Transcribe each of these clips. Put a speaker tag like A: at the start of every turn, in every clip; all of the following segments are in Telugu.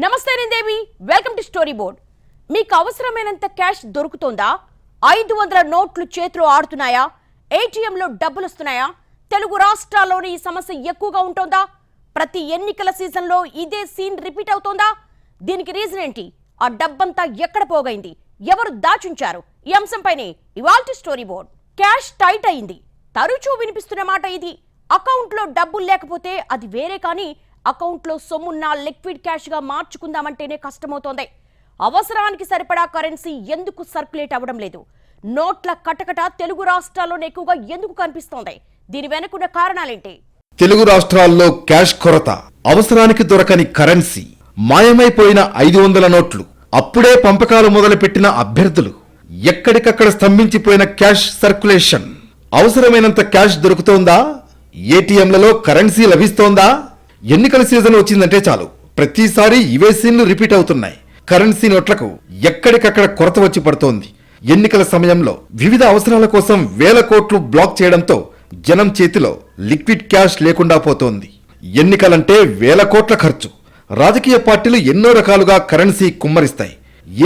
A: నమస్తే Devi welcome to story board. మీకు అవసరమైనంత క్యాష్ దొరుకుతోందా? ఐదు వందల నోట్లు చేతిలో ఆడుతున్నాయా? ఏటీఎంలో డబ్బులు వస్తున్నాయా? తెలుగు రాష్ట్రాల్లోని ఈ సమస్య ఎక్కువగా ఉంటోందా? ప్రతి ఎన్నికల సీజన్లో ఇదే సీన్ రిపీట్ అవుతోందా? దీనికి రీజన్ ఏంటి? ఆ డబ్బంతా ఎక్కడ పోగైంది? ఎవరు దాచుంచారు? ఈ అంశంపైనే ఇవాల్టి స్టోరీ బోర్డ్. క్యాష్ టైట్ అయింది. తరచూ వినిపిస్తున్న మాట ఇది. అకౌంట్లో డబ్బులు లేకపోతే అది వేరే కానీ అకౌంట్లో సొమ్మున్న లిక్విడ్ క్యాష్గా మార్చుకుందామంటేనే కష్టమవుతోంది. అవసరానికి సరిపడా కరెన్సీ ఎందుకు సర్క్యులేట్ అవ్వడం లేదు? నోట్ల కటకట తెలుగు రాష్ట్రాల్లోనే ఎక్కువగా ఎందుకు కనిపిస్తోంది? దీని వెనుకున్న కారణాలేంటి?
B: తెలుగు రాష్ట్రాల్లో క్యాష్ కొరత అవసరానికి దొరకని కరెన్సీ మాయమైపోయిన ఐదు వందల నోట్లు అప్పుడే పంపకాలు మొదలుపెట్టిన అభ్యర్థులు ఎక్కడికక్కడ స్తంభించిపోయిన క్యాష్ సర్క్యులేషన్. అవసరమైనంత క్యాష్ దొరుకుతోందా? ఏటీఎంలలో కరెన్సీ లభిస్తోందా? ఎన్నికల సీజన్ వచ్చిందంటే చాలు. ప్రతిసారి ఇవే సీన్లు రిపీట్ అవుతున్నాయి. కరెన్సీ నోట్లకు ఎక్కడికక్కడ కొరత వచ్చి పడుతోంది. ఎన్నికల సమయంలో వివిధ అవసరాల కోసం వేల కోట్లు బ్లాక్ చేయడంతో జనం చేతిలో లిక్విడ్ క్యాష్ లేకుండా పోతోంది. ఎన్నికలంటే వేల కోట్ల ఖర్చు. రాజకీయ పార్టీలు ఎన్నో రకాలుగా కరెన్సీ కుమ్మరిస్తాయి.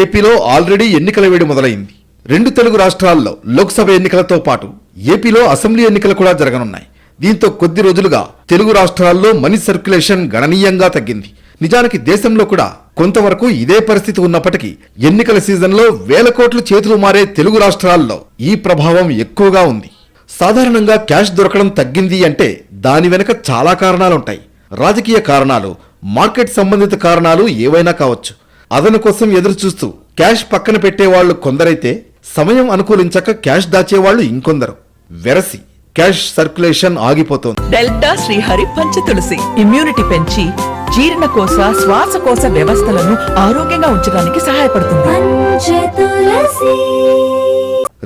B: ఏపీలో ఆల్రెడీ ఎన్నికల వేడి మొదలైంది. రెండు తెలుగు రాష్ట్రాల్లో లోక్సభ ఎన్నికలతో పాటు ఏపీలో అసెంబ్లీ ఎన్నికలు కూడా జరగనున్నాయి. దీంతో కొద్ది రోజులుగా తెలుగు రాష్ట్రాల్లో మనీ సర్క్యులేషన్ గణనీయంగా తగ్గింది. నిజానికి దేశంలో కూడా కొంతవరకు ఇదే పరిస్థితి ఉన్నప్పటికీ ఎన్నికల సీజన్లో వేల కోట్లు చేతులు మారే తెలుగు రాష్ట్రాల్లో ఈ ప్రభావం ఎక్కువగా ఉంది. సాధారణంగా క్యాష్ దొరకడం తగ్గింది అంటే దాని వెనుక చాలా కారణాలుంటాయి. రాజకీయ కారణాలు మార్కెట్ సంబంధిత కారణాలు ఏవైనా కావచ్చు. అదను కోసం ఎదురుచూస్తూ క్యాష్ పక్కన పెట్టేవాళ్ళు కొందరైతే సమయం అనుకూలించక క్యాష్ దాచేవాళ్ళు ఇంకొందరు. వెరసి క్యాష్ సర్క్యులేషన్ ఆగిపోతోంది.
C: డెల్టా శ్రీహరి పంచతులసి ఇమ్యూనిటీ పెంచి జీర్ణకోశ శ్వాసకోశ వ్యవస్థలను ఆరోగ్యంగా ఉంచడానికి సహాయపడుతుంది.
D: పంచతులసి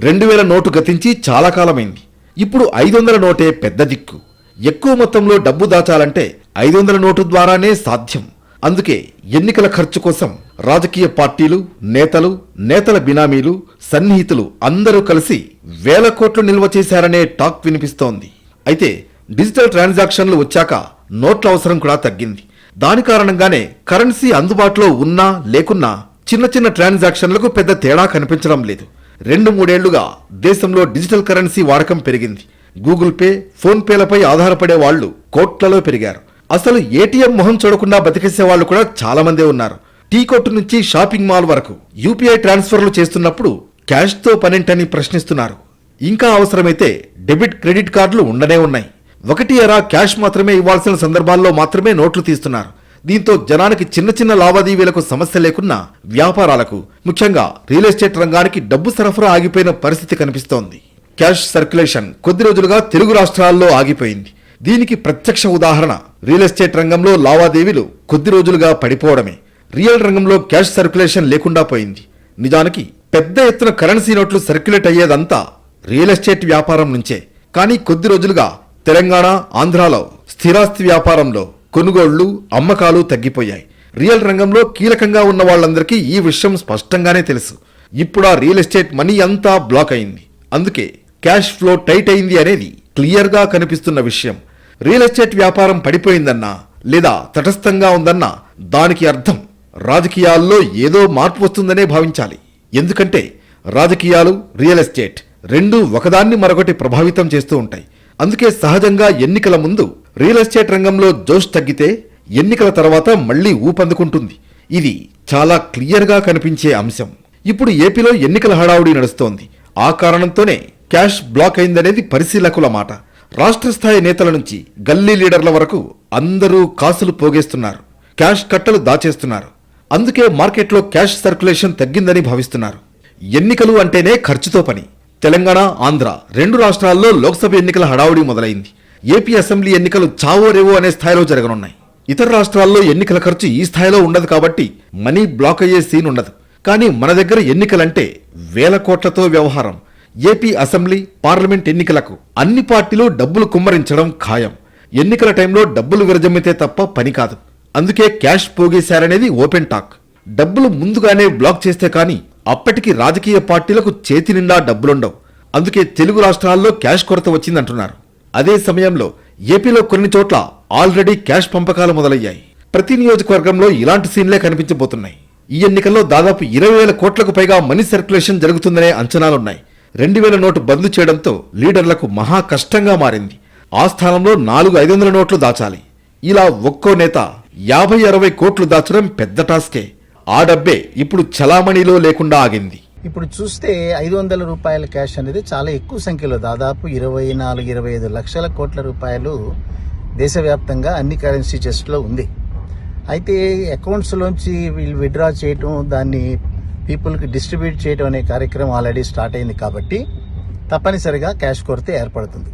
B: రెండు వేల నోటు గతించి చాలా కాలమైంది. ఇప్పుడు ఐదు వందల నోటే పెద్ద దిక్కు. ఎక్కువ మొత్తంలో డబ్బు దాచాలంటే ఐదు వందల నోటు ద్వారానే సాధ్యం. అందుకే ఎన్నికల ఖర్చు కోసం రాజకీయ పార్టీలు నేతలు నేతల బినామీలు సన్నిహితులు అందరూ కలిసి వేల కోట్లు నిల్వ చేశారనే టాక్ వినిపిస్తోంది. అయితే డిజిటల్ ట్రాన్సాక్షన్లు వచ్చాక నోట్ల అవసరం కూడా తగ్గింది. దాని కారణంగానే కరెన్సీ అందుబాటులో ఉన్నా లేకున్నా చిన్న చిన్న ట్రాన్సాక్షన్లకు పెద్ద తేడా కనిపించడం లేదు. రెండు మూడేళ్ళుగా దేశంలో డిజిటల్ కరెన్సీ వాడకం పెరిగింది. గూగుల్ పే ఫోన్పేలపై ఆధారపడే వాళ్ళు కోట్లలో పెరిగారు. అసలు ఏటీఎం మొహం చూడకుండా బతికేసే వాళ్ళు కూడా చాలా మందే ఉన్నారు. టీ కొట్టు నుంచి షాపింగ్ మాల్ వరకు యూపీఐ ట్రాన్స్ఫర్లు చేస్తున్నప్పుడు క్యాష్తో పనేంటని ప్రశ్నిస్తున్నారు. ఇంకా అవసరమైతే డెబిట్ క్రెడిట్ కార్డులు ఉండనే ఉన్నాయి. ఒకటి ఎరా క్యాష్ మాత్రమే ఇవ్వాల్సిన సందర్భాల్లో మాత్రమే నోట్లు తీస్తున్నారు. దీంతో జనానికి చిన్న చిన్న లావాదేవీలకు సమస్య లేకున్నా వ్యాపారాలకు ముఖ్యంగా రియల్ ఎస్టేట్ రంగానికి డబ్బు సరఫరా ఆగిపోయిన పరిస్థితి కనిపిస్తోంది. క్యాష్ సర్క్యులేషన్ కొద్ది రోజులుగా తెలుగు రాష్ట్రాల్లో ఆగిపోయింది. దీనికి ప్రత్యక్ష ఉదాహరణ. రియల్ ఎస్టేట్ రంగంలో లావాదేవీలు కొద్ది రోజులుగా పడిపోవడమే. రియల్ రంగంలో క్యాష్ సర్క్యులేషన్ లేకుండా పోయింది. నిజానికి పెద్ద ఎత్తున కరెన్సీ నోట్లు సర్క్యులేట్ అయ్యేదంతా రియల్ ఎస్టేట్ వ్యాపారం నుంచే. కానీ కొద్ది రోజులుగా తెలంగాణ ఆంధ్రాలో స్థిరాస్తి వ్యాపారంలో కొనుగోళ్ళు అమ్మకాలు తగ్గిపోయాయి. రియల్ రంగంలో కీలకంగా ఉన్న వాళ్ళందరికీ ఈ విషయం స్పష్టంగానే తెలుసు. ఇప్పుడు ఆ రియల్ ఎస్టేట్ మనీ అంతా బ్లాక్ అయింది. అందుకే క్యాష్ ఫ్లో టైట్ అయింది అనేది క్లియర్గా కనిపిస్తున్న విషయం. రియల్ ఎస్టేట్ వ్యాపారం పడిపోయిందన్నా లేదా తటస్థంగా ఉందన్నా దానికి అర్థం రాజకీయాల్లో ఏదో మార్పు వస్తుందనే భావించాలి. ఎందుకంటే రాజకీయాలు రియల్ ఎస్టేట్ రెండూ ఒకదాన్ని మరొకటి ప్రభావితం చేస్తూ ఉంటాయి. అందుకే సహజంగా ఎన్నికల ముందు రియల్ ఎస్టేట్ రంగంలో జోష్ తగ్గితే ఎన్నికల తర్వాత మళ్ళీ ఊపందుకుంటుంది ఇది చాలా క్లియర్గా కనిపించే అంశం. ఇప్పుడు ఏపీలో ఎన్నికల హడావుడి నడుస్తోంది. ఆ కారణంతోనే క్యాష్ బ్లాక్ అయిందనేది పరిశీలకుల మాట. రాష్ట్ర స్థాయి నేతల నుంచి గల్లీ లీడర్ల వరకు అందరూ కాసులు పోగేస్తున్నారు. క్యాష్ కట్టలు దాచేస్తున్నారు. అందుకే మార్కెట్లో క్యాష్ సర్క్యులేషన్ తగ్గిందని భావిస్తున్నారు. ఎన్నికలు అంటేనే ఖర్చుతో పని. తెలంగాణ ఆంధ్ర రెండు రాష్ట్రాల్లో లోక్సభ ఎన్నికల హడావుడి మొదలైంది. ఏపీ అసెంబ్లీ ఎన్నికలు చావో రేవో అనే స్థాయిలో జరగనున్నాయి. ఇతర రాష్ట్రాల్లో ఎన్నికల ఖర్చు ఈ స్థాయిలో ఉండదు కాబట్టి మనీ బ్లాక్ అయ్యే సీన్ ఉండదు. కానీ మన దగ్గర ఎన్నికలంటే వేల కోట్లతో వ్యవహారం. ఏపీ అసెంబ్లీ పార్లమెంట్ ఎన్నికలకు అన్ని పార్టీలు డబ్బులు కుమ్మరించడం ఖాయం. ఎన్నికల టైంలో డబ్బులు విరజమ్మితే తప్ప పని కాదు. అందుకే క్యాష్ పోగేశారనేది ఓపెన్ టాక్. డబ్బులు ముందుగానే బ్లాక్ చేస్తే కానీ అప్పటికి రాజకీయ పార్టీలకు చేతి నిండా డబ్బులుండవు. అందుకే తెలుగు రాష్ట్రాల్లో క్యాష్ కొరత వచ్చిందంటున్నారు. అదే సమయంలో ఏపీలో కొన్ని చోట్ల ఆల్రెడీ క్యాష్ పంపకాలు మొదలయ్యాయి. ప్రతి నియోజకవర్గంలో ఇలాంటి సీన్లే కనిపించబోతున్నాయి. ఈ ఎన్నికల్లో దాదాపు ఇరవై వేల కోట్లకు పైగా మనీ సర్క్యులేషన్ జరుగుతుందనే అంచనాలున్నాయి. రెండు వేల నోటు బదులు చేయడంతో లీడర్లకు మహా కష్టంగా మారింది. ఆ స్థానంలో నాలుగు ఐదు వందల నోట్లు దాచాలి. ఇలా ఒక్కో నేత యాభై అరవై కోట్లు దాచడం పెద్ద టాస్కే. ఆ డబ్బే ఇప్పుడు చలామణిలో లేకుండా ఆగింది.
E: ఇప్పుడు చూస్తే ఐదు వందల రూపాయల క్యాష్ అనేది చాలా ఎక్కువ సంఖ్యలో దాదాపు ఇరవై నాలుగు ఇరవై ఐదు లక్షల కోట్ల రూపాయలు దేశవ్యాప్తంగా అన్ని కరెన్సీ చెస్ట్లో ఉంది. అయితే అకౌంట్స్లోంచి వీళ్ళు విడ్రా చేయటం దాన్ని పీపుల్కి డిస్ట్రిబ్యూట్ చేయడం అనే కార్యక్రమం ఆల్రెడీ స్టార్ట్ అయింది కాబట్టి తప్పనిసరిగా క్యాష్ కొరత ఏర్పడుతుంది.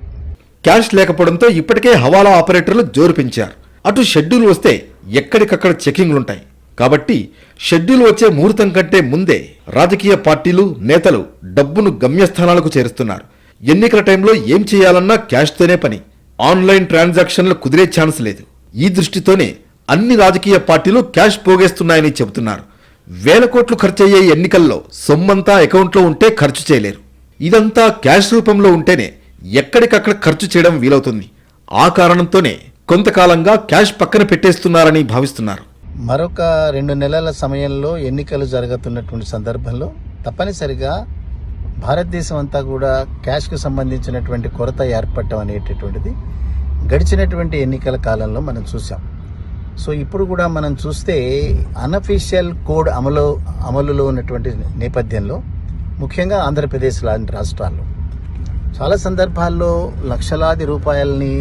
B: క్యాష్ లేకపోవడంతో ఇప్పటికే హవాలా ఆపరేటర్లు జోరు పెంచారు అటు షెడ్యూల్ వస్తే ఎక్కడికక్కడ చెకింగ్లుంటాయి. కాబట్టి షెడ్యూల్ వచ్చే ముహూర్తం కంటే ముందే రాజకీయ పార్టీలు నేతలు డబ్బును గమ్యస్థానాలకు చేరుస్తున్నారు. ఎన్నికల టైంలో ఏం చేయాలన్నా క్యాష్తోనే పని. ఆన్లైన్ ట్రాన్సాక్షన్లు కుదిరే ఛాన్స్ లేదు. ఈ దృష్టితోనే అన్ని రాజకీయ పార్టీలు క్యాష్ పోగేస్తున్నాయని చెబుతున్నారు. వేల కోట్లు ఖర్చయ్యే ఎన్నికల్లో సొమ్మంతా అకౌంట్లో ఉంటే ఖర్చు చేయలేరు. ఇదంతా క్యాష్ రూపంలో ఉంటేనే ఎక్కడికక్కడ ఖర్చు చేయడం వీలవుతుంది. ఆ కారణంతోనే కొంతకాలంగా క్యాష్ పక్కన పెట్టేస్తున్నారని భావిస్తున్నారు.
E: మరొక రెండు నెలల సమయంలో ఎన్నికలు జరుగుతున్నటువంటి సందర్భంలో తప్పనిసరిగా భారతదేశం అంతా కూడా క్యాష్కు సంబంధించినటువంటి కొరత ఏర్పడటం అనేటటువంటిది గడిచినటువంటి ఎన్నికల కాలంలో మనం చూసాం సో ఇప్పుడు కూడా మనం చూస్తే అన్అఫీషియల్ కోడ్ అమలు అమలులో ఉన్నటువంటి నేపథ్యంలో ముఖ్యంగా ఆంధ్రప్రదేశ్ లాంటి రాష్ట్రాల్లో. చాలా సందర్భాల్లో లక్షలాది రూపాయలని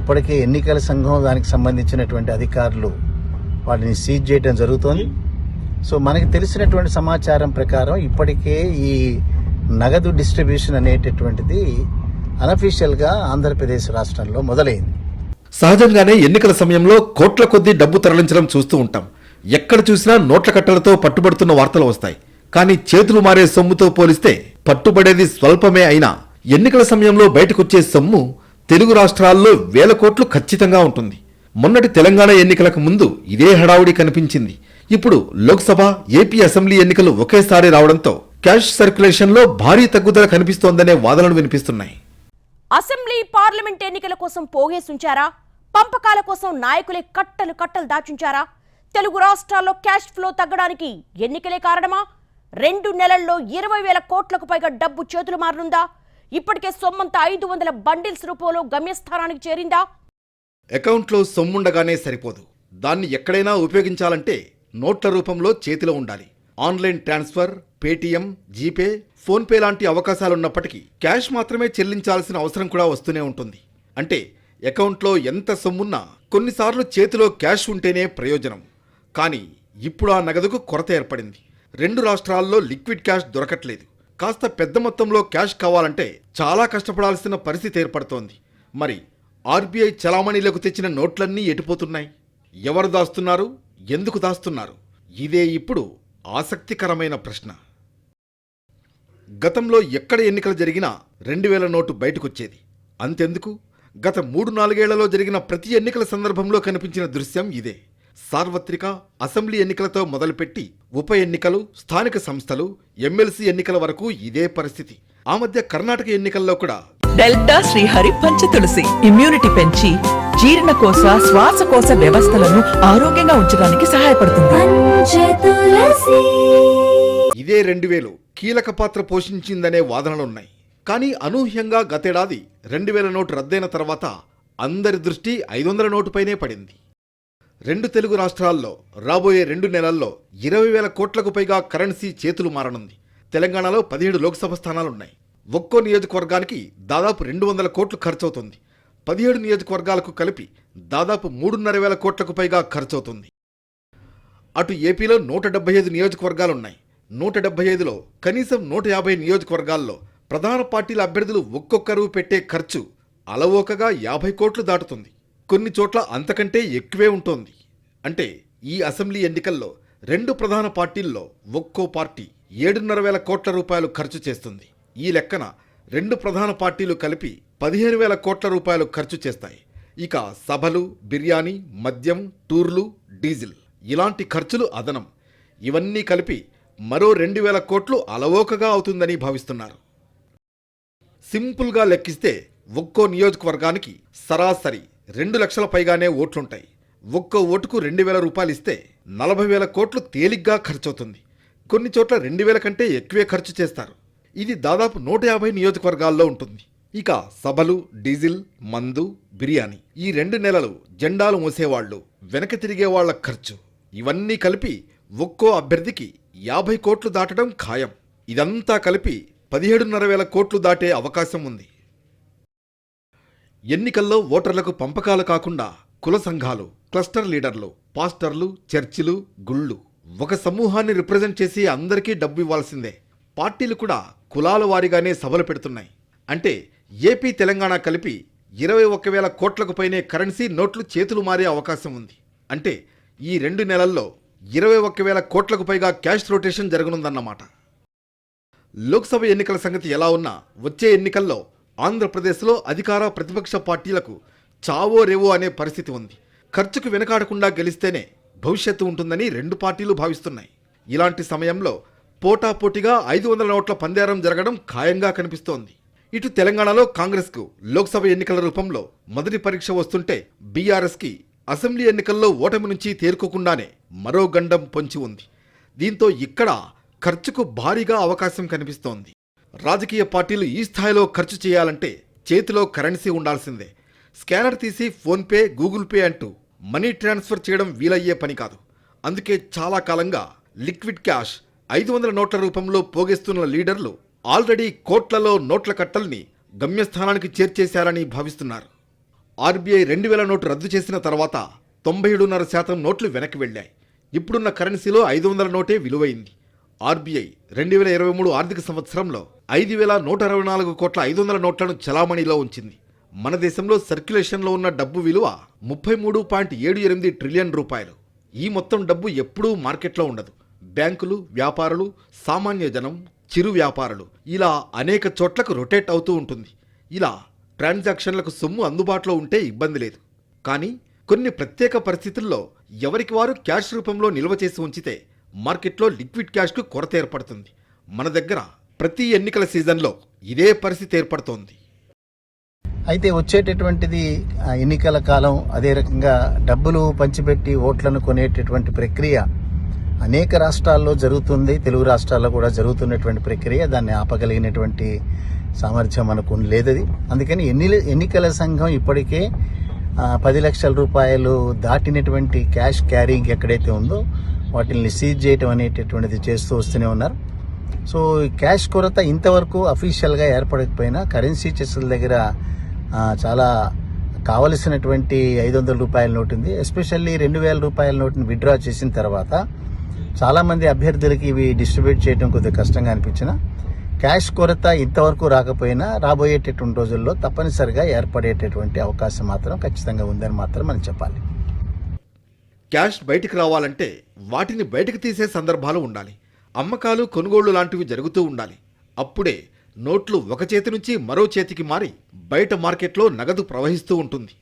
E: ఇప్పటికే ఎన్నికల సంఘం దానికి సంబంధించినటువంటి అధికారులు వాటిని సీజ్ చేయడం జరుగుతోంది. సో మనకి తెలిసినటువంటి సమాచారం ప్రకారం ఇప్పటికే ఈ నగదు డిస్ట్రిబ్యూషన్ అనేటటువంటిది అనఫీషియల్గా ఆంధ్రప్రదేశ్ రాష్ట్రంలో మొదలైంది.
B: సహజంగానే ఎన్నికల సమయంలో కోట్ల కొద్దీ డబ్బు తరలించడం చూస్తూ ఉంటాం. ఎక్కడ చూసినా నోట్ల కట్టలతో పట్టుబడుతున్న వార్తలు వస్తాయి. కానీ చేతులు మారే సొమ్ముతో పోలిస్తే పట్టుబడేది స్వల్పమే అయినా ఎన్నికల సమయంలో బయటకొచ్చే సొమ్ము తెలుగు రాష్ట్రాల్లో వేల కోట్లు ఖచ్చితంగా ఉంటుంది. మొన్నటి తెలంగాణ ఎన్నికలకు ముందు ఇదే హడావుడి కనిపించింది. ఇప్పుడు లోక్సభ ఏపీ అసెంబ్లీ ఎన్నికలు ఒకేసారి రావడంతో క్యాష్ సర్క్యులేషన్లో భారీ తగ్గుదల కనిపిస్తోందనే వాదనలు వినిపిస్తున్నాయి.
A: అసెంబ్లీ పార్లమెంట్ ఎన్నికల కోసం పోగేసుంచారా పంపకాల కోసం నాయకులే కట్టలు కట్టలు దాచుంచారా? తెలుగు రాష్ట్రాల్లో క్యాష్ ఫ్లో తగ్గడానికి ఎన్నికలే కారణమా? రెండు నెలల్లో ఇరవై వేల కోట్లకు పైగా డబ్బు చేతులు మారనుందా? ఇప్పటికే సొమ్మంతా ఐదు వందల బండిల్స్ రూపంలో గమ్యస్థానానికి చేరిందా?
B: అకౌంట్లో సొమ్ముండగానే సరిపోదు. దాన్ని ఎక్కడైనా ఉపయోగించాలంటే నోట్ల రూపంలో చేతిలో ఉండాలి. Online transfer Paytm GPay PhonePe లాంటి అవకాశాలున్నప్పటికీ క్యాష్ మాత్రమే చెల్లించాల్సిన అవసరం కూడా వస్తూనే ఉంటుంది. అంటే అకౌంట్లో ఎంత సొమ్మున్నా కొన్నిసార్లు చేతిలో క్యాష్ ఉంటేనే ప్రయోజనం. కానీ ఇప్పుడు ఆ నగదుకు కొరత ఏర్పడింది. రెండు రాష్ట్రాల్లో లిక్విడ్ క్యాష్ దొరకట్లేదు. కాస్త పెద్ద మొత్తంలో క్యాష్ కావాలంటే చాలా కష్టపడాల్సిన పరిస్థితి ఏర్పడుతోంది. మరి ఆర్బీఐ చలామణిలకు తెచ్చిన నోట్లన్నీ ఎటుపోతున్నాయి? ఎవరు దాస్తున్నారు? ఎందుకు దాస్తున్నారు? ఇదే ఇప్పుడు ఆసక్తికరమైన ప్రశ్న. గతంలో ఎక్కడ ఎన్నికలు జరిగినా రెండు వేల నోటు బయటకొచ్చేది. అంతెందుకు? గత మూడు నాలుగేళ్ళలో జరిగిన ప్రతి ఎన్నికల సందర్భంలో కనిపించిన దృశ్యం ఇదే. సార్వత్రిక అసెంబ్లీ ఎన్నికలతో మొదలుపెట్టి ఉప ఎన్నికలు స్థానిక సంస్థలు ఎమ్మెల్సీ ఎన్నికల వరకు ఇదే పరిస్థితి. ఆ మధ్య కర్ణాటక ఎన్నికల్లో కూడా
C: డెల్టా శ్రీహరి పంచతులసి ఇమ్యూనిటీ పెంచి జీర్ణకోశ శ్వాసకోశ వ్యవస్థలను ఆరోగ్యంగా ఉంచడానికి సహాయపడుతుంది.
D: పంచతులసి
B: ఇదే రెండు వేలు కీలక పాత్ర పోషించిందనే వాదనలున్నాయి. కానీ అనూహ్యంగా గతేడాది రెండు వేల నోటు రద్దయిన తర్వాత అందరి దృష్టి ఐదు వందల నోటుపైనే పడింది. రెండు తెలుగు రాష్ట్రాల్లో రాబోయే రెండు నెలల్లో ఇరవై వేల కోట్లకు పైగా కరెన్సీ చేతులు మారనుంది. తెలంగాణలో పదిహేడు లోక్సభ స్థానాలున్నాయి. ఒక్కో నియోజకవర్గానికి దాదాపు రెండు వందల కోట్లు ఖర్చవుతుంది. పదిహేడు నియోజకవర్గాలకు కలిపి దాదాపు మూడున్నర వేల కోట్లకు పైగా ఖర్చవుతుంది. అటు ఏపీలో నూట డెబ్బై ఐదు నియోజకవర్గాలున్నాయి. నూట డెబ్బై ఐదులో కనీసం నూట యాభై నియోజకవర్గాల్లో ప్రధాన పార్టీల అభ్యర్థులు ఒక్కొక్కరు పెట్టే ఖర్చు అలవోకగా యాభై కోట్లు దాటుతుంది. కొన్ని చోట్ల అంతకంటే ఎక్కువే ఉంటోంది. అంటే ఈ అసెంబ్లీ ఎన్నికల్లో రెండు ప్రధాన పార్టీల్లో ఒక్కో పార్టీ ఏడున్నర వేల కోట్ల రూపాయలు ఖర్చు చేస్తుంది. ఈ లెక్కన రెండు ప్రధాన పార్టీలు కలిపి పదిహేను వేల కోట్ల రూపాయలు ఖర్చు చేస్తాయి. ఇక సభలు బిర్యానీ మద్యం టూర్లు డీజిల్ ఇలాంటి ఖర్చులు అదనం. ఇవన్నీ కలిపి మరో రెండు వేల కోట్లు అలవోకగా అవుతుందని భావిస్తున్నారు. సింపుల్గా లెక్కిస్తే ఒక్కో నియోజకవర్గానికి సరాసరి రెండు లక్షల పైగానే ఓట్లుంటాయి. ఒక్కో ఓటుకు రెండు వేల రూపాయలు ఇస్తే నలభై వేల కోట్లు తేలిగ్గా ఖర్చవుతుంది. కొన్ని చోట్ల రెండు వేల కంటే ఎక్కువే ఖర్చు చేస్తారు. ఇది దాదాపు నూట యాభై నియోజకవర్గాల్లో ఉంటుంది. ఇక సభలు డీజిల్ మందు బిర్యానీ ఈ రెండు నెలలు జెండాలు మోసేవాళ్ళు వెనక తిరిగే వాళ్ళ ఖర్చు. ఇవన్నీ కలిపి ఒక్కో అభ్యర్థికి యాభై కోట్లు దాటడం ఖాయం. ఇదంతా కలిపి పదిహేడున్నర వేల కోట్లు దాటే అవకాశం ఉంది. ఎన్నికల్లో ఓటర్లకు పంపకాలు కాకుండా కుల సంఘాలు క్లస్టర్ లీడర్లు పాస్టర్లు చర్చిలు గుళ్ళు ఒక సమూహాన్ని రిప్రజెంట్ చేసి అందరికీ డబ్బు ఇవ్వాల్సిందే. పార్టీలు కూడా కులాల వారీగానే సభలు పెడుతున్నాయి. అంటే ఏపీ తెలంగాణ కలిపి ఇరవై ఒక్క వేల కోట్లకు పైనే కరెన్సీ నోట్లు చేతులు మారే అవకాశం ఉంది. అంటే ఈ రెండు నెలల్లో ఇరవై ఒక్క వేల కోట్లకు పైగా క్యాష్ రొటేషన్ జరగనుందన్నమాట. లోక్సభ ఎన్నికల సంగతి ఎలా ఉన్నా వచ్చే ఎన్నికల్లో ఆంధ్రప్రదేశ్లో అధికార ప్రతిపక్ష పార్టీలకు చావో రేవో అనే పరిస్థితి ఉంది. ఖర్చుకు వెనకాడకుండా గెలిస్తేనే భవిష్యత్తు ఉంటుందని రెండు పార్టీలు భావిస్తున్నాయి. ఇలాంటి సమయంలో పోటాపోటీగా ఐదు వందల నోట్ల పందేరం జరగడం ఖాయంగా కనిపిస్తోంది. ఇటు తెలంగాణలో కాంగ్రెస్కు లోక్సభ ఎన్నికల రూపంలో మొదటి పరీక్ష వస్తుంటే బీఆర్ఎస్కి అసెంబ్లీ ఎన్నికల్లో ఓటమి నుంచి తేరుకోకుండానే మరో గండం పొంచి ఉంది. దీంతో ఇక్కడ ఖర్చుకు భారీగా అవకాశం కనిపిస్తోంది. రాజకీయ పార్టీలు ఈ స్థాయిలో ఖర్చు చేయాలంటే చేతిలో కరెన్సీ ఉండాల్సిందే. స్కానర్ తీసి ఫోన్పే గూగుల్ పే అంటూ మనీ ట్రాన్స్ఫర్ చేయడం వీలయ్యే పని కాదు. అందుకే చాలా కాలంగా లిక్విడ్ క్యాష్ ఐదు వందల నోట్ల రూపంలో పోగేస్తున్న లీడర్లు ఆల్రెడీ కోట్లలో నోట్ల కట్టల్ని గమ్యస్థానానికి చేర్చేశారని భావిస్తున్నారు. ఆర్బీఐ రెండు వేల నోటు రద్దు చేసిన తర్వాత తొంభై ఏడున్నర శాతం నోట్లు వెనక్కి వెళ్ళాయి. ఇప్పుడున్న కరెన్సీలో ఐదు వందల నోటే విలువైంది. ఆర్బీఐ రెండు వేల ఇరవై మూడు ఆర్థిక సంవత్సరంలో ఐదు వేల నూట అరవై నాలుగు కోట్ల ఐదు వందల నోట్లను చలామణిలో ఉంచింది. మన దేశంలో సర్క్యులేషన్లో ఉన్న డబ్బు విలువ ముప్పై మూడు పాయింట్ ఏడు ఎనిమిది ట్రిలియన్ రూపాయలు. ఈ మొత్తం డబ్బు ఎప్పుడూ మార్కెట్లో ఉండదు. బ్యాంకులు వ్యాపారులు సామాన్య జనం చిరు వ్యాపారులు ఇలా అనేక చోట్లకు రొటేట్ అవుతూ ఉంటుంది. ఇలా ట్రాన్సాక్షన్లకు సొమ్ము అందుబాటులో ఉంటే ఇబ్బంది లేదు. కానీ కొన్ని ప్రత్యేక పరిస్థితుల్లో ఎవరికి వారు క్యాష్ రూపంలో నిల్వ చేసి ఉంచితే మార్కెట్లో లిక్విడ్ క్యాష్కు కొరత ఏర్పడుతుంది. మన దగ్గర ప్రతి ఎన్నికల సీజన్లో ఇదే పరిస్థితి ఏర్పడుతోంది.
E: అయితే వచ్చేటటువంటిది ఎన్నికల కాలం అదే రకంగా డబ్బులు పంచిపెట్టి ఓట్లను కొనేటటువంటి ప్రక్రియ అనేక రాష్ట్రాల్లో జరుగుతుంది. తెలుగు రాష్ట్రాల్లో కూడా జరుగుతున్నటువంటి ప్రక్రియ దాన్ని ఆపగలిగినటువంటి సామర్థ్యం మనకు లేదది. అందుకని ఎన్ని ఎన్నికల సంఘం ఇప్పటికే పది లక్షల రూపాయలు దాటినటువంటి క్యాష్ క్యారింగ్ ఎక్కడైతే ఉందో వాటిని సీజ్ చేయటం అనేటటువంటిది చేస్తూ వస్తూనే ఉన్నారు. సో క్యాష్ కొరత ఇంతవరకు అఫీషియల్గా ఏర్పడకపోయినా కరెన్సీ చెస్ల దగ్గర చాలా కావలసినటువంటి ఐదు వందల రూపాయల నోటు ఉంది ఎస్పెషల్లీ రెండు వేల రూపాయల నోటుని విత్డ్రా చేసిన తర్వాత చాలామంది అభ్యర్థులకి ఇవి డిస్ట్రిబ్యూట్ చేయడం కొద్దిగా కష్టంగా అనిపించిన క్యాష్ కొరత ఇంతవరకు రాకపోయినా రాబోయేటటువంటి రోజుల్లో తప్పనిసరిగా ఏర్పడేటటువంటి అవకాశం మాత్రం ఖచ్చితంగా ఉందని మాత్రం మనం చెప్పాలి.
B: క్యాష్ బయటికి రావాలంటే వాటిని బయటకు తీసే సందర్భాలు ఉండాలి. అమ్మకాలు కొనుగోళ్ళు లాంటివి జరుగుతూ ఉండాలి. అప్పుడే నోట్లు ఒక చేతి నుంచి మరో చేతికి మారి బయట మార్కెట్లో నగదు ప్రవహిస్తూ ఉంటుంది.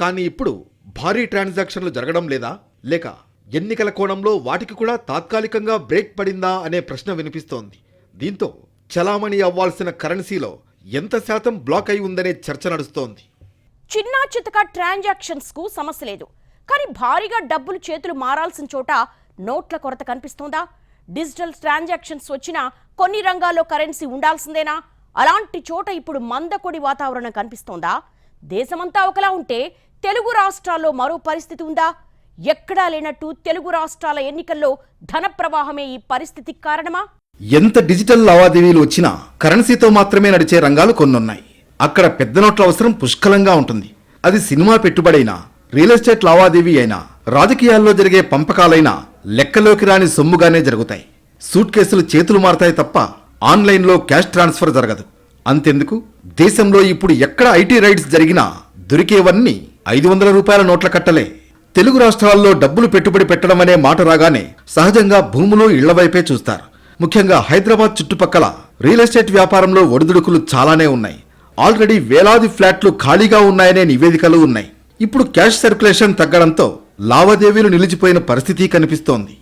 B: కానీ ఇప్పుడు భారీ ట్రాన్సాక్షన్లు జరగడం లేదా? లేక ఎన్నికల కోణంలో వాటికి కూడా తాత్కాలికంగా బ్రేక్ పడిందా అనే ప్రశ్న వినిపిస్తోంది. దీంతో చలామణి అవ్వాల్సిన కరెన్సీలో ఎంత శాతం బ్లాక్ అయి ఉందనే చర్చ నడుస్తోంది.
A: చిన్న చితక ట్రాన్సాక్షన్స్కు సమస్య లేదు. కానీ భారీగా డబ్బులు చేతులు మారాల్సిన చోట నోట్ల కొరత కనిపిస్తోందా? డిజిటల్ ట్రాన్సాక్షన్స్ వచ్చినా కొన్ని రంగాల్లో కరెన్సీ ఉండాల్సిందేనా? అలాంటి చోట ఇప్పుడు మందకొడి వాతావరణం కనిపిస్తోందా? దేశమంతా ఒకలా ఉంటే తెలుగు రాష్ట్రాల్లో మరో పరిస్థితి ఉందా? ఎక్కడా లేనట్టు తెలుగు రాష్ట్రాల ఎన్నికల్లో ధన ప్రవాహమే ఈ పరిస్థితికి కారణమా?
B: ఎంత డిజిటల్ లావాదేవీలు వచ్చినా కరెన్సీతో మాత్రమే నడిచే రంగాలు కొన్నున్నాయి. అక్కడ పెద్ద నోట్ల అవసరం పుష్కలంగా ఉంటుంది. అది సినిమా పెట్టుబడైనా రియల్ ఎస్టేట్ లావాదేవీ అయినా రాజకీయాల్లో జరిగే పంపకాలైనా లెక్కలోకి రాని సొమ్ముగానే జరుగుతాయి. సూట్ కేసులు చేతులు మారతాయి తప్ప ఆన్లైన్లో క్యాష్ ట్రాన్స్ఫర్ జరగదు. అంతెందుకు? దేశంలో ఇప్పుడు ఎక్కడ ఐటీ రైడ్స్ జరిగినా దొరికేవన్నీ ఐదు వందల రూపాయల నోట్ల కట్టలే. తెలుగు రాష్ట్రాల్లో డబ్బులు పెట్టుబడి పెట్టడం అనే మాట రాగానే సహజంగా భూములు ఇళ్ళవైపే చూస్తారు. ముఖ్యంగా హైదరాబాద్ చుట్టుపక్కల రియల్ ఎస్టేట్ వ్యాపారంలో ఒడిదుడుకులు చాలానే ఉన్నాయి. ఆల్రెడీ వేలాది ఫ్లాట్లు ఖాళీగా ఉన్నాయనే నివేదికలు ఉన్నాయి. ఇప్పుడు క్యాష్ సర్క్యులేషన్ తగ్గడంతో లావాదేవీలు నిలిచిపోయిన పరిస్థితి కనిపిస్తోంది.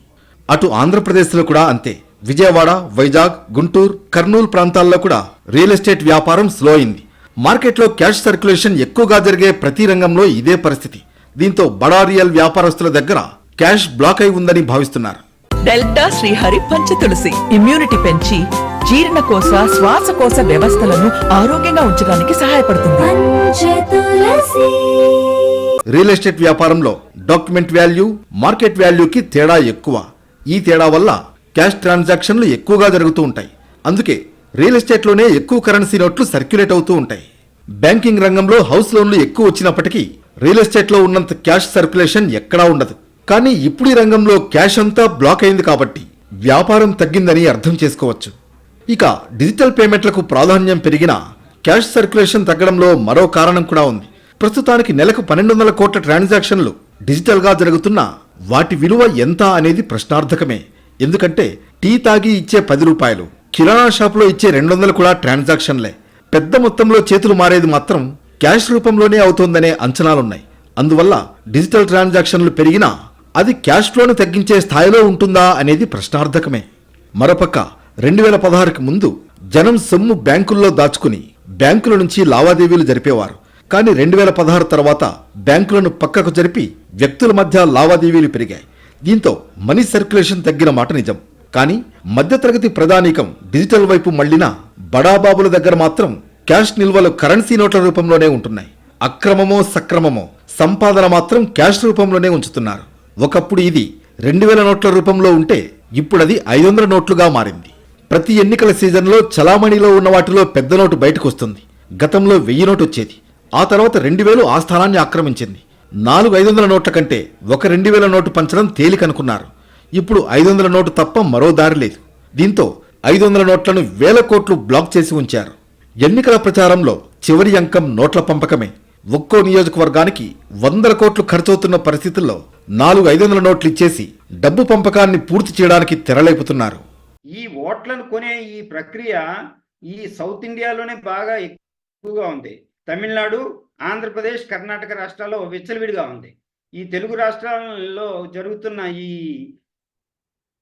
B: అటు ఆంధ్రప్రదేశ్లో కూడా అంతే. విజయవాడ వైజాగ్ గుంటూరు కర్నూలు ప్రాంతాల్లో కూడా రియల్ ఎస్టేట్ వ్యాపారం స్లో అయింది. మార్కెట్లో క్యాష్ సర్క్యులేషన్ ఎక్కువగా జరిగే ప్రతి రంగంలో ఇదే పరిస్థితి. దీంతో బడా రియల్ వ్యాపారస్తుల దగ్గర క్యాష్ బ్లాక్ అయి ఉందని భావిస్తున్నారు.
C: డెల్టా శ్రీహరి పంచతులసి ఇమ్యూనిటీ పెంచి జీర్ణకోశ శ్వాసకోశ వ్యవస్థలను ఆరోగ్యంగా ఉంచడానికి సహాయపడుతుంది.
D: పంచతులసి
B: రియల్ ఎస్టేట్ వ్యాపారంలో డాక్యుమెంట్ వాల్యూ మార్కెట్ వాల్యూకి తేడా ఎక్కువ. ఈ తేడా వల్ల క్యాష్ ట్రాన్సాక్షన్లు ఎక్కువగా జరుగుతూ ఉంటాయి. అందుకే రియల్ ఎస్టేట్లోనే ఎక్కువ కరెన్సీ నోట్లు సర్క్యులేట్ అవుతూ ఉంటాయి. బ్యాంకింగ్ రంగంలో హౌస్ లోన్లు ఎక్కువ వచ్చినప్పటికీ రియల్ ఎస్టేట్లో ఉన్నంత క్యాష్ సర్క్యులేషన్ ఎక్కడా ఉండదు. కానీ ఇప్పుడు ఈ రంగంలో క్యాష్ అంతా బ్లాక్ అయింది కాబట్టి వ్యాపారం తగ్గిందని అర్థం చేసుకోవచ్చు. ఇక డిజిటల్ పేమెంట్లకు ప్రాధాన్యం పెరిగినా క్యాష్ సర్క్యులేషన్ తగ్గడంలో మరో కారణం కూడా ఉంది. ప్రస్తుతానికి నెలకు పన్నెండు వందల కోట్ల ట్రాన్సాక్షన్లు డిజిటల్గా జరుగుతున్నా వాటి విలువ ఎంత అనేది ప్రశ్నార్థకమే. ఎందుకంటే టీ తాగి ఇచ్చే పది రూపాయలు కిరాణా షాపులో ఇచ్చే రెండు వందలు కూడా ట్రాన్సాక్షన్లే. పెద్ద మొత్తంలో చేతులు మారేది మాత్రం క్యాష్ రూపంలోనే అవుతోందనే అంచనాలున్నాయి. అందువల్ల డిజిటల్ ట్రాన్సాక్షన్లు పెరిగినా అది క్యాష్ ఫ్లోను తగ్గించే స్థాయిలో ఉంటుందా అనేది ప్రశ్నార్థకమే. మరోపక్క రెండు వేల పదహారుకి ముందు జనం సొమ్ము బ్యాంకుల్లో దాచుకుని బ్యాంకుల నుంచి లావాదేవీలు జరిపేవారు. కానీ రెండు వేల పదహారు తర్వాత బ్యాంకులను పక్కకు జరిపి వ్యక్తుల మధ్య లావాదేవీలు పెరిగాయి. దీంతో మనీ సర్క్యులేషన్ తగ్గిన మాట నిజం. కానీ మధ్యతరగతి ప్రధానికం డిజిటల్ వైపు మళ్ళినా బడాబాబుల దగ్గర మాత్రం క్యాష్ నిల్వలు కరెన్సీ నోట్ల రూపంలోనే ఉంటున్నాయి. అక్రమమో సక్రమమో సంపాదన మాత్రం క్యాష్ రూపంలోనే ఉంచుతున్నారు. ఒకప్పుడు ఇది రెండు వేల నోట్ల రూపంలో ఉంటే ఇప్పుడు అది ఐదు వందల నోట్లుగా మారింది. ప్రతి ఎన్నికల సీజన్లో చలామణిలో ఉన్న వాటిలో పెద్ద నోటు బయటకు వస్తుంది గతంలో వెయ్యి నోటు వచ్చేది. ఆ తర్వాత రెండు వేలు ఆ స్థానాన్ని ఆక్రమించింది. నాలుగు ఐదు వందల నోట్ల కంటే ఒక రెండు వేల నోటు పంచడం తేలికనుకున్నారు. ఇప్పుడు ఐదు వందల నోటు తప్ప మరో దారి లేదు. దీంతో ఐదు వందల నోట్లను వేల కోట్లు బ్లాక్ చేసి ఉంచారు. ఎన్నికల ప్రచారంలో చివరి అంకం నోట్ల పంపకమే. ఒక్కో నియోజకవర్గానికి వందల కోట్లు ఖర్చవుతున్న పరిస్థితుల్లో నాలుగు ఐదు వందల నోట్లు ఇచ్చేసి డబ్బు పంపకాన్ని పూర్తి చేయడానికి తెరలేపుతున్నారు.
F: ఈ ఓట్లను కొనే ఈ ప్రక్రియ ఈ సౌత్ ఇండియాలోనే బాగా ఎక్కువగా ఉంది. తమిళనాడు ఆంధ్రప్రదేశ్ కర్ణాటక రాష్ట్రాల్లో విచ్చలవిడిగా ఉంది. ఈ తెలుగు రాష్ట్రాలలో జరుగుతున్న ఈ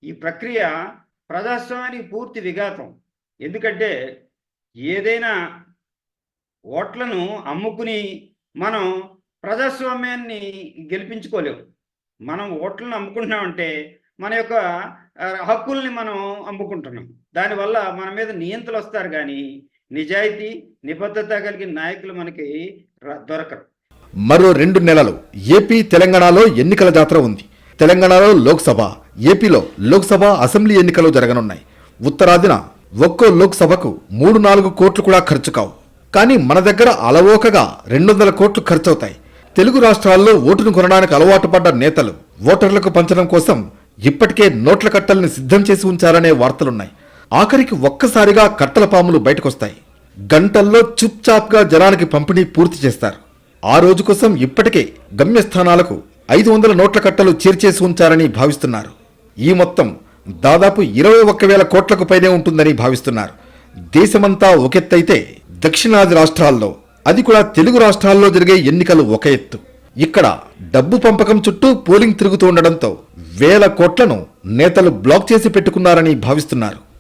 F: ఈ ప్రక్రియ ప్రజాస్వామ్యానికి పూర్తి విఘాతం. ఎందుకంటే ఏదైనా ఓట్లను అమ్ముకుని మనం ప్రజాస్వామ్యాన్ని గెలిపించుకోలేము మనం ఓట్లను అమ్ముకుంటున్నామంటే మన యొక్క హక్కుల్ని మనం అమ్ముకుంటున్నాం. దానివల్ల మన మీద నియంత్రలు వస్తారు కానీ నిజాయితీ నిబద్ధత కలిగిన నాయకులు మనకి దొరకరు.
B: మరో రెండు నెలలు ఏపీ తెలంగాణలో ఎన్నికల జాతర ఉంది. తెలంగాణలో లోక్సభ ఏపీలో లోక్సభ అసెంబ్లీ ఎన్నికలు జరగనున్నాయి. ఉత్తరాదిన ఒక్కో లోక్సభకు మూడు నాలుగు కోట్లు కూడా ఖర్చు కావు. కానీ మన దగ్గర అలవోకగా రెండు వందల కోట్లు ఖర్చవుతాయి. తెలుగు రాష్ట్రాల్లో ఓటును కొనడానికి అలవాటు పడ్డ నేతలు ఓటర్లకు పంచడం కోసం ఇప్పటికే నోట్ల కట్టల్ని సిద్ధం చేసి ఉంచారనే వార్తలున్నాయి. ఆఖరికి ఒక్కసారిగా కట్టల పాములు బయటకొస్తాయి. గంటల్లో చుప్చాప్గా జనానికి పంపిణీ పూర్తి చేస్తారు. ఆ రోజు కోసం ఇప్పటికే గమ్యస్థానాలకు ఐదు వందల నోట్ల కట్టలు చేర్చేసి ఉంచారని భావిస్తున్నారు. ఈ మొత్తం దాదాపు ఇరవై ఒక్క వేల కోట్లకు పైనే ఉంటుందని భావిస్తున్నారు. దేశమంతా ఒకెత్తైతే దక్షిణాది రాష్ట్రాల్లో అది కూడా తెలుగు రాష్ట్రాల్లో జరిగే ఎన్నికలు ఒక ఎత్తు. ఇక్కడ డబ్బు పంపకం చుట్టూ పోలింగ్ తిరుగుతూ ఉండడంతో వేల కోట్లను నేతలు బ్లాక్ చేసి పెట్టుకున్నారని భావిస్తున్నారు.